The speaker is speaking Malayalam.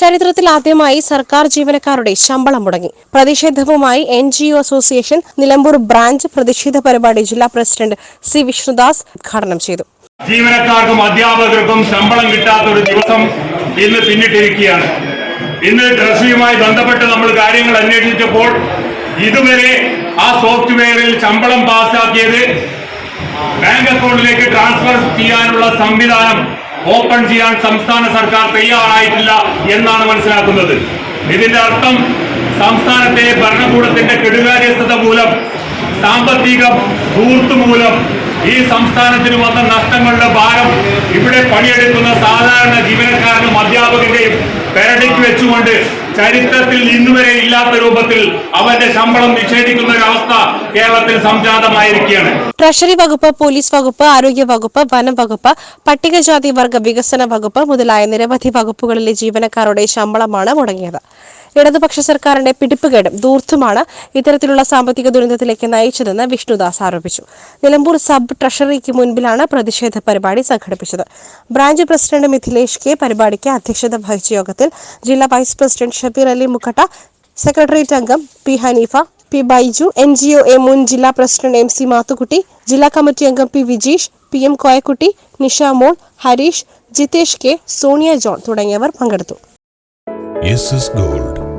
ചരിത്രത്തിൽ ആദ്യമായി സർക്കാർ ജീവനക്കാരുടെ ശമ്പളം മുടങ്ങി. പ്രതിഷേധവുമായി N G O association Nilambur branch പ്രതിഷേധ പരിപാടി ജില്ലാ പ്രസിഡന്റ് സി വിഷ്ണുദാസ് ഉദ്ഘാടനം ചെയ്തു. ജീവനക്കാർക്കും അധ്യാപകർക്കും ശമ്പളം കിട്ടാത്ത ഒരു ദിവസം ഇന്ന് പിന്നിട്ടിരിക്കുകയാണ്. ഇന്ന് ട്രഷറിയുമായി ബന്ധപ്പെട്ട് നമ്മൾ കാര്യങ്ങൾ അന്വേഷിച്ചപ്പോൾ ഇതുവരെ ആ സോഫ്റ്റ്വെയറിൽ ശമ്പളം പാസ്സാക്കിയത് ബാങ്ക് അക്കൗണ്ടിലേക്ക് ട്രാൻസ്ഫർ ചെയ്യാനുള്ള സംവിധാനം ഓപ്പൺ ചെയ്യാൻ സംസ്ഥാന സർക്കാർ തയ്യാറായിട്ടില്ല എന്നാണ് മനസ്സിലാക്കുന്നത്. ഇതിന്റെ അർത്ഥം സംസ്ഥാനത്തെ ഭരണകൂടത്തിന്റെ കെടുകാര്യസ്ഥത മൂലം സാമ്പത്തിക ധൂർത്ത് മൂലം ഈ സംസ്ഥാനത്തിന് വന്ന നഷ്ടങ്ങളുടെ ഭാരം ഇവിടെ പണിയെടുക്കുന്ന സാധാരണ ജീവനക്കാരനും അധ്യാപകന്റെയും പെരടിക്ക് വെച്ചുകൊണ്ട് ചരിത്രത്തിൽ ഇന്നുവരെ ഇല്ലാത്ത രൂപത്തിൽ അവന്റെ ശമ്പളം നിഷേധിക്കുന്ന ഒരു അവസ്ഥ കേരളത്തിൽ സംജാതമായിരിക്കുകയാണ്. ട്രഷറി വകുപ്പ് പോലീസ് വകുപ്പ് ആരോഗ്യ വകുപ്പ് വനം വകുപ്പ് പട്ടികജാതി വർഗ വികസന വകുപ്പ് മുതലായ നിരവധി വകുപ്പുകളിലെ ജീവനക്കാരുടെ ശമ്പളമാണ് മുടങ്ങിയത്. ഇടതുപക്ഷ സർക്കാരിന്റെ പിടിപ്പുകേടും ദൂർത്തുമാണ് ഇത്തരത്തിലുള്ള സാമ്പത്തിക ദുരന്തത്തിലേക്ക് നയിച്ചതെന്ന് വിഷ്ണുദാസ് ആരോപിച്ചു. നിലമ്പൂർ സബ് ട്രഷറിക്ക് മുൻപിലാണ് പ്രതിഷേധ പരിപാടി സംഘടിപ്പിച്ചത്. ബ്രാഞ്ച് പ്രസിഡന്റ് മിഥിലേഷ് കെ പരിപാടിക്ക് അധ്യക്ഷത വഹിച്ച യോഗത്തിൽ ജില്ലാ vice president Shabeer Ali Mukkatta secretariat അംഗം P Haneefa P Baiju N G O A മുൻ ജില്ലാ പ്രസിഡന്റ് എം സി മാത്തുക്കുട്ടി ജില്ലാ കമ്മിറ്റി അംഗം P Vijeesh P M Koyakutty Nisha Mol Hareesh Jithesh K Sonia John തുടങ്ങിയവർ പങ്കെടുത്തു. Gold